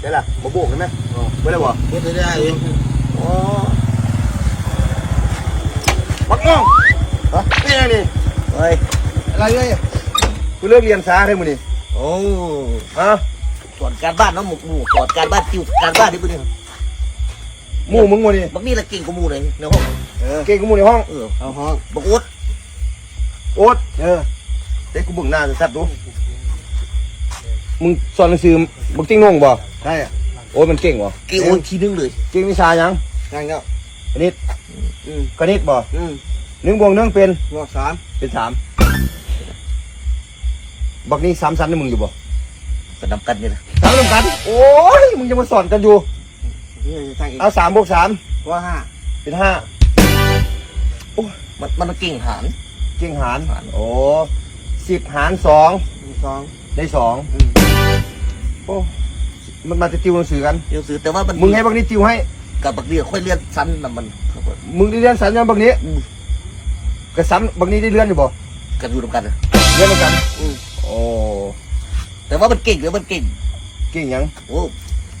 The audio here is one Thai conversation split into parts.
ได้ล่ะมาโบกได้ไหมไม่ได้บ่เฮ็ดได้เองอ๋อบักน้องฮะเป็นยังนี่เฮ้ยอะไรเอ้ยกูเลิกเรียนช้าได้มื้อนี้โอ้ฮะสอนการบ้านเน้องหมกหมู่สอนการบ้านติวการบ้านที่พวกนี้หมู่มึงมื้อนี้บักนี่ละเก่งกว่าหมู่เลยในห้องเก่งกูหมู่ในห้องเออเอาห้องบักอุดโอ๊ตเออเด็กกูเบิ่งหน้าสัตว์ดูมึงสอนหนังสือบักติ้งนงบ่ ใช่อะโอ้ยมันเก่งบ่เก่งโอนทีนึงเลยเก่งวิชาหยังยังเนาะคณิตอืมคณิตบ่อืมหนึ่งบวกหนึ่งเป็นรอบสามเป็นสามบักนี้สามสันนี่มึงอยู่บ่กระดำกันนี่นะสามรวมกัน โอ้ยมึงจะมาสอนกันอยู่นี่จะทางอีกเอาสามบวกสามว่าห้าเป็นห้ามันมันเก่งหารเก่งหารหารโอ้สิบหารสองสองได้สองอืมโอ้ มันมาจะติวหนังสือกันเดี๋ยวซื้อแต่ว่ามันมึงให้บักนี้ติวให้ กับบักนี่ค่อยเรียนสั้นนะมันมึงได้เรียนสัญญาบักนี้อืมกระสันบักนี้ได้เรียนอยู่บ่กันอยู่ตรงกันนะเรียนเหมือนกัน อืมโอ้แต่ว่ามันเก่งหรือมันเก่ง เก่งหยังโอ้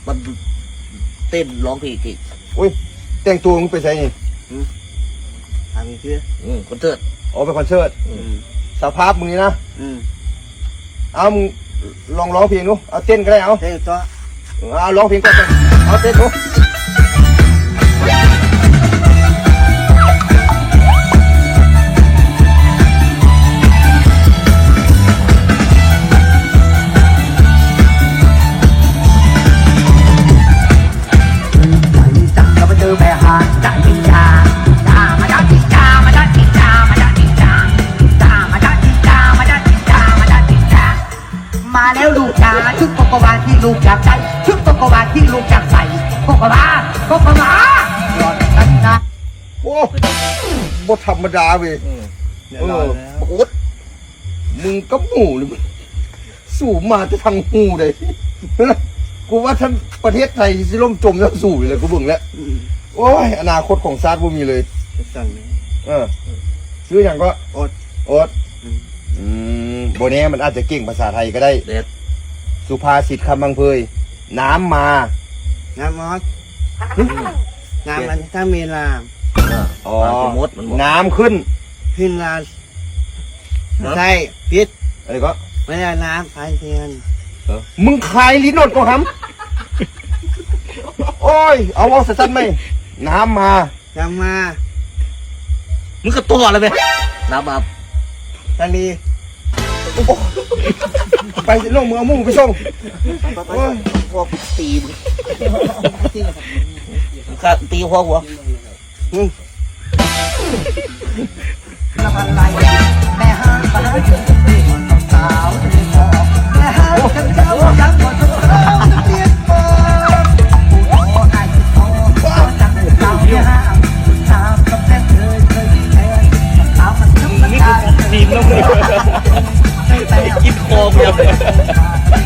มันเต้นร้องเพลงเก่งแต่งตัวมึงไปใส่นี่ทางนี้คืออืมคอนเสิร์ตอ๋อไปคอนเสิร์ตอือืมมสภาพมึงนี่นะอืมเอามึงลองร้องเพลงดูเอาเต้นก็ได้เอาเท่ตัวเอาร้องเพลงก็ได้เอาเต้นดูจั มาแล้วลูกจ้าชุดโกโกวาที่ลูกอยากใส่ชุดโกโกวาที่ลูกอยากใส่โกโกวาโกโกวาหล่อนกันนะโอ้บ่ธรรมดาเว้ยอืมเดี๋ยวรอแล้วบักอุดมึงก็หมู่เลยมึงสู่มาจะทางหูเลยกูว่าท่านประเทศไทยสิล่มจมแล้วสู่อยู่เลยกูเบิ่งแล้วอืมโอ้ยอนาคตของชาติบ่มีเลยจะสั่งเลยเออชื่ออย่างก็อดโอ๊ตอืมอืม โบแน่มันอาจจะเก่งภาษาไทยก็ได้ เด็ดสุภาษิตคำบังเพย น้ำมา น้ำมอสน้ำมันถ้ามีลามอ่าอ๋อ ปลาโปรโมทมันบอกน้ำขึ้นขึ้นลาใช่พิษอะไรก็ ไม่ได้น้ำพายเทียนมึงคลายลิ้นหนดก็ครับโอ้ย เอาเอาสั้นๆไหม น้ำมาจำมา มึงก็ตัวอะไรไหมน้ำมาทะเล ไปลงมือเอามุ่งไปส่งโอ้ยพวกตีมึงข้าตีหัวหัวละพันไห